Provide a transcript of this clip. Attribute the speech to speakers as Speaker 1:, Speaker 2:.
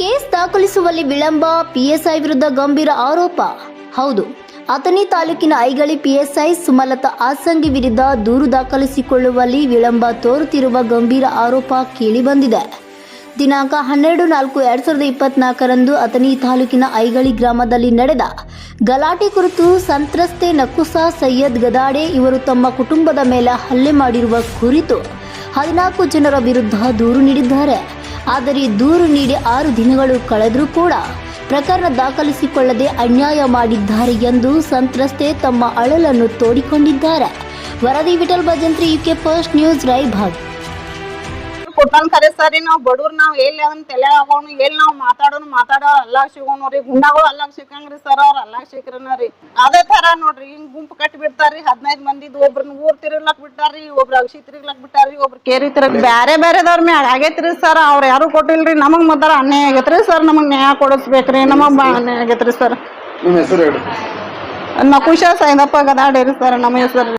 Speaker 1: Case ದಾಖಲಿಸುವಲ್ಲಿ ವಿಳಂಬ PSI ವಿರುದ್ಧ ಗಂಭೀರ ಆರೋಪ. ಹೌದು, ಅಥಣಿ ತಾಲೂಕಿನ ಐಗಳಿ ಪಿಎಸ್ಐ ಸುಮಲತಾ ಆಸಂಗಿ ವಿರುದ್ಧ ದೂರು ದಾಖಲಿಸಿಕೊಳ್ಳುವಲ್ಲಿ ವಿಳಂಬ ತೋರುತ್ತಿರುವ ಗಂಭೀರ ಆರೋಪ ಕೇಳಿಬಂದಿದೆ. ದಿನಾಂಕ ಹನ್ನೆರಡು ನಾಲ್ಕು ಎರಡ್ ಸಾವಿರದ ಇಪ್ಪತ್ನಾಲ್ಕರಂದು ಅಥಣಿ ತಾಲೂಕಿನ ಐಗಳಿ ಗ್ರಾಮದಲ್ಲಿ ನಡೆದ ಗಲಾಟೆ ಕುರಿತು ಸಂತ್ರಸ್ತೆ ನಕುಸಾ ಸೈಯದ್ ಗದಾಡೆ ಇವರು ತಮ್ಮ ಕುಟುಂಬದ ಮೇಲೆ ಹಲ್ಲೆ ಮಾಡಿರುವ ಕುರಿತು ಹದಿನಾಲ್ಕು ಜನರ ವಿರುದ್ಧ ದೂರು ನೀಡಿದ್ದಾರೆ. ಆದರೆ ದೂರು ನೀಡಿ ಆರು ದಿನಗಳು ಕಳೆದರೂ ಕೂಡ ಪ್ರಕರಣ ದಾಖಲಿಸಿಕೊಳ್ಳದೆ ಅನ್ಯಾಯ ಮಾಡಿದ್ದಾರೆ ಎಂದು ಸಂತ್ರಸ್ತೆ ತಮ್ಮ ಅಳಲನ್ನು ತೋಡಿಕೊಂಡಿದ್ದಾರೆ. ವರದಿ Vithal Bhajantri UK first news Rai
Speaker 2: ಕೊಟ್ಟಾನ ಕೊಟ್ಟಂತಾರೆ ಸರಿ, ನಾವು ಬಡವ್ರು, ನಾವು ಎಲ್ಲಿ ಅದನ್ನ ತಲೆ ಹಾಕೋನು ಎಲ್ಲಿ ನಾವು ಮಾತಾಡೋನು ಮಾತಾಡೋ ಅಲ್ಲಾಗ ಸಿಗೋನು ರೀ. ಗುಂಡಾಗಳು ಅಲ್ಲಾಗ ಸಿಕ್ಕಂಗ್ರಿ ಸರ್ ಅವ್ರ, ಅಲ್ಲಾಗ ಸಿಕ್ರನ ರೀ. ಅದೇ ನೋಡ್ರಿ ಹಿಂಗ್ ಗುಂಪು ಕಟ್ಟಿ ಬಿಡ್ತಾರ್ರಿ ಹದಿನೈದ್ ಮಂದಿದ್ ಒಬ್ರನ್ನ ಊರ್ ತಿರುಗ್ಲಕ್ ಬಿಟ್ಟಾರ್ರಿ ಒಬ್ರ ಔಷಧಿ ತಿರುಗ್ಲಕ್ ಬಿಟ್ಟಾರ್ರಿ ಒಬ್ರ ಕೇರಿ ತಿರುಗ್ ಬ್ಯಾರೆ ಬೇರೆದವ್ರ ಮ್ಯಾಲ ಆಗೈತ್ರಿ ಸರ್ ಅವ್ರ ಯಾರು ಕೊಟ್ಟಿಲ್ರಿ ನಮಗ್ ಮೊದಲ ಅನ್ಯಾಯ ಆಗೈತ್ರಿ ಸರ್ ನಮಗ್ ನ್ಯಾಯ ಕೊಡಿಸ್ಬೇಕ್ರಿ ನಮಗ್ ಬಾಳ ಅನ್ಯಾಯ ಆಗೈತ್ರಿ ಸರ್
Speaker 3: ನಿಮ್ಮ ಹೆಸರು ಹೇಳಿ
Speaker 2: ನಕುಶ ಸೈನಪ್ಪ ಗದಾಡೇರಿ ಸರ್ ನಮ್ಮ ಹೆಸರು.